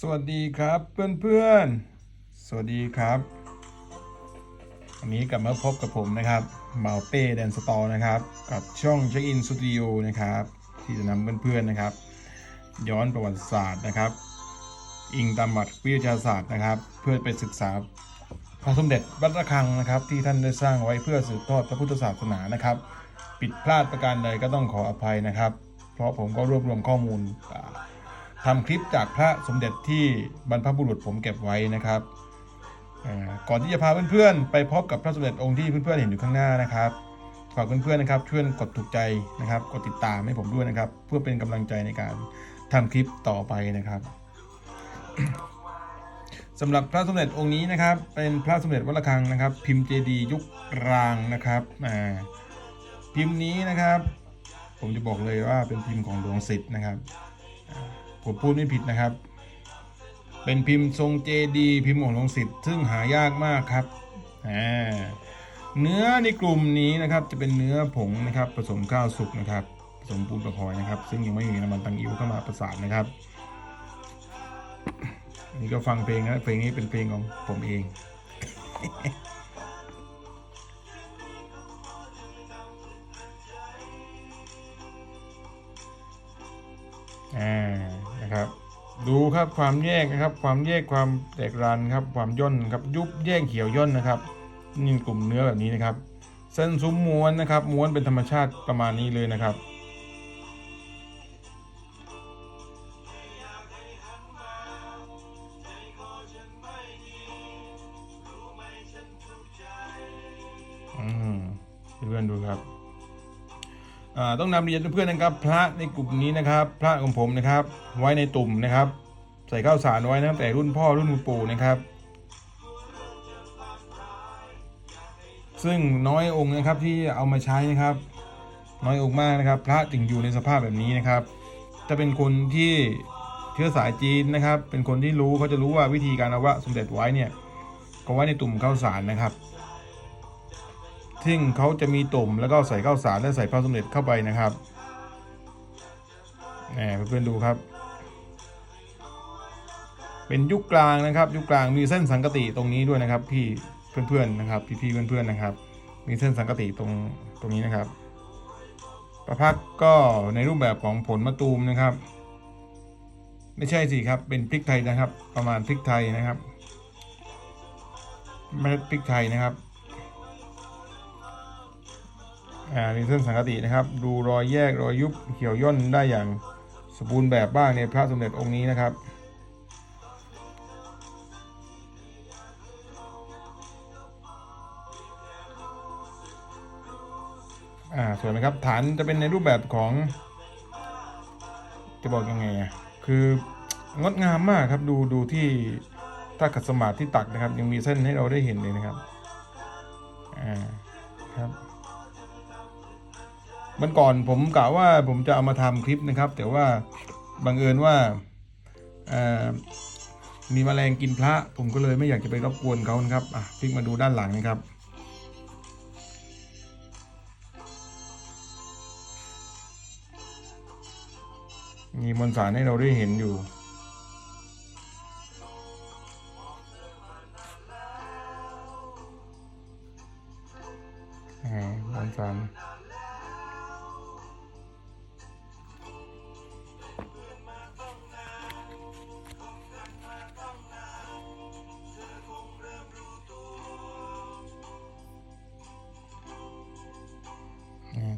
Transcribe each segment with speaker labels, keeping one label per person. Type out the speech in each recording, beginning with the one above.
Speaker 1: สวัสดีครับเพื่อนๆ สวัสดีครับวันนี้กลับมาพบกับผมนะครับเมาเป้แดนสตอร์นะครับ กับช่องเช็คอินสตูดิโอนะครับ ที่จะนำเพื่อนๆนะครับ ย้อนประวัติศาสตร์นะครับ อิงตามหลักวิทยาศาสตร์นะครับ เพื่อไปศึกษาพระสมเด็จวัดระฆังนะครับ ที่ท่านได้สร้างไว้เพื่อสืบทอดพระพุทธศาสนานะครับผิดพลาดประการใดก็ต้องขออภัยนะครับ เพราะผมก็รวบรวมข้อมูลอ ทำคลิปจากพระสมเด็จที่บรรพบุรุษผมเก็บไว้นะครับ ก่อนที่จะพาเพื่อนๆ ไปพบกับพระสมเด็จองค์ที่เพื่อนๆเห็นอยู่ข้างหน้านะครับฝากเพื่อนๆนะครับช่วยกดถูกใจนะครับ กดติดตามให้ผมด้วยนะครับ เพื่อเป็นกำลังใจในการทำคลิปต่อไปนะครับสำหรับพระสมเด็จองค์นี้นะครับ เป็นพระสมเด็จวัดระฆังนะครับ พิมพ์เจดียุครางนะครับอ่าพิมพ์นี้นะครับ ผมจะบอกเลยว่าเป็นพิมพ์ของหลวงศิษย์นะครับ ผมพูดไม่ผิดนะครับ เป็นพิมพ์ทรงเจดีพิมพ์ของหลวงศิษย์ซึ่งหายากมากครับเนื้อในกลุ่มนี้นะครับจะเป็นเนื้อผงนะครับผสมข้าวสุกนะครับผสมปูนประคอยนะครับ ซึ่งยังไม่มีน้ำมันตังอิวเข้ามาประสานนะครับนนี้ก็ฟังเพลงนะเพลงนี้เป็นเพลงของผมเองอ่า นะครับ ดูครับความแยกนะครับ ความแยกความแตกรันครับ ความย่นครับยุบแยกเขียวย่นนะครับนี่กลุ่มเนื้อแบบนี้นะครับ เส้นซุ้มม้วนนะครับ ม้วนเป็นธรรมชาติประมาณนี้เลยนะครับอืมเพื่อนดูครับ ต้องนำเรียนเพื่อนนะครับ พระในกลุ่มนี้นะครับ พระของผมนะครับ ไว้ในตุ่มนะครับ ใส่ข้าวสารไว้ตั้งแต่รุ่นพ่อรุ่นคุณปู่นะครับ ซึ่งน้อยองค์นะครับที่เอามาใช้นะครับ น้อยองค์มากนะครับ พระจึงอยู่ในสภาพแบบนี้นะครับถ้าเป็นคนที่เชื้อสายจีนนะครับ เป็นคนที่รู้เขาจะรู้ว่าวิธีการเอาวะสมเด็จไว้เนี่ยก็ไว้ในตุ่มข้าวสารนะครับ ซึ่งเขาจะมีตุ่มแล้วก็ใส่ข้าวสารและใส่พระสมเด็จเข้าไปนะครับแหมเพื่อนๆดูครับ เป็นยุคกลางนะครับ ยุคกลางมีเส้นสังกติตรงนี้ด้วยนะครับ พี่เพื่อนๆนะครับ พี่ๆเพื่อนๆนะครับ มีเส้นสังกติตรงตรงนี้นะครับประพักก็ในรูปแบบของผลมะตูมนะครับ ไม่ใช่สิครับ เป็นพริกไทยนะครับ ประมาณพริกไทยนะครับเมล็ดพริกไทยนะครับ มีเส้นสังกตินะครับ ดูรอยแยกรอยยุบเขียวย่นได้อย่างสมบูรณ์แบบบ้างในพระสมเด็จองค์นี้นะครับอ่าสวยไหมครับฐานจะเป็นในรูปแบบของ จะบอกยังไงอะคืองดงามมากครับดูดูที่ถ้าขัดสมาธิที่ตักนะครับ ยังมีเส้นให้เราได้เห็นเลยนะครับอ่าครับ วันก่อนผมกะว่าผมจะเอามาทำคลิปนะครับ แต่ว่าบังเอิญว่าเอ่อมีแมลงกินพระ ผมก็เลยไม่อยากจะไปรบกวนเขานะครับอะพลิกมาดูด้านหลังนะครับ มีมวลสารให้เราได้เห็นอยู่อ่ามวลสาร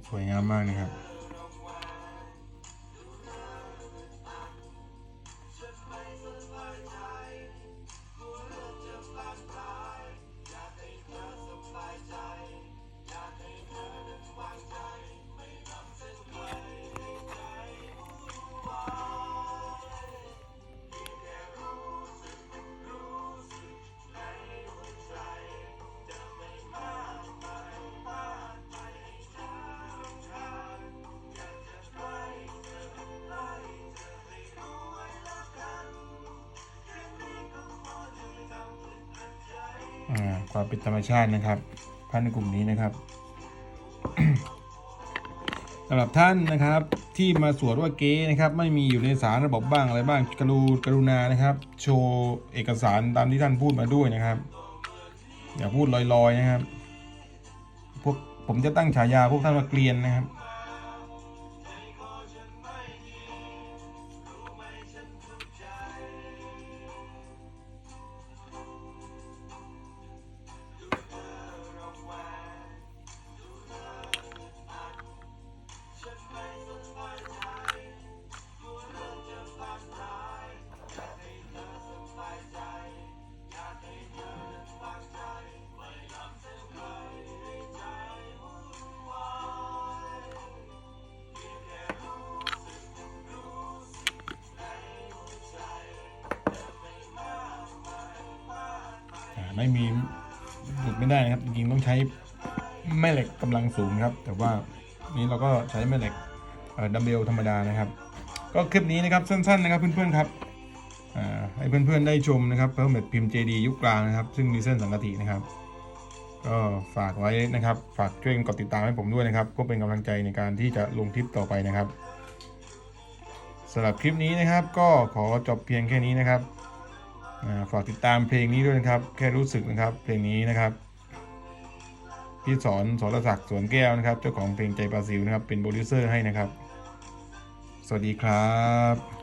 Speaker 1: สวยงามมากนะครับ ความเป็นธรรมชาตินะครับพันในกลุ่มนี้นะครับสำหรับท่านนะครับที่มาสวดว่าเก๊นะครับ ไม่มีอยู่ในสารระบบบ้างอะไรบ้างกรูกรุณานะครับ โชว์เอกสารตามที่ท่านพูดมาด้วยนะครับ อย่าพูดลอยๆนะครับพวกผมจะตั้งฉายาพวกท่านว่าเกลียนนะครับ ไม่มีหลุดไม่ได้นะครับ จริงๆต้องใช้แม่เหล็กกำลังสูงครับ แต่ว่านี้เราก็ใช้แม่เหล็กดัมเบลธรรมดานะครับ ก็คลิปนี้นะครับสั้นๆนะครับเพื่อนๆครับให้เพื่อนๆได้ชมนะครับเพิ่มแบบพิมพ์ JD ยุคกลางนะครับ ซึ่งมีเส้นสังกะตินะครับ ก็ฝากไว้นะครับ ฝากช่วยกันกดติดตามให้ผมด้วยนะครับ ก็เป็นกำลังใจในการที่จะลงคลิปต่อไปนะครับสำหรับคลิปนี้นะครับ ก็ขอจบเพียงแค่นี้นะครับ ฝากติดตามเพลงนี้ด้วยนะครับ แค่รู้สึกนะครับ เพลงนี้นะครับ พี่สอนสรศักดิ์สวนแก้วนะครับ เจ้าของเพลงใจปลาซิวนะครับ เป็นโปรดิวเซอร์ให้นะครับ สวัสดีครับ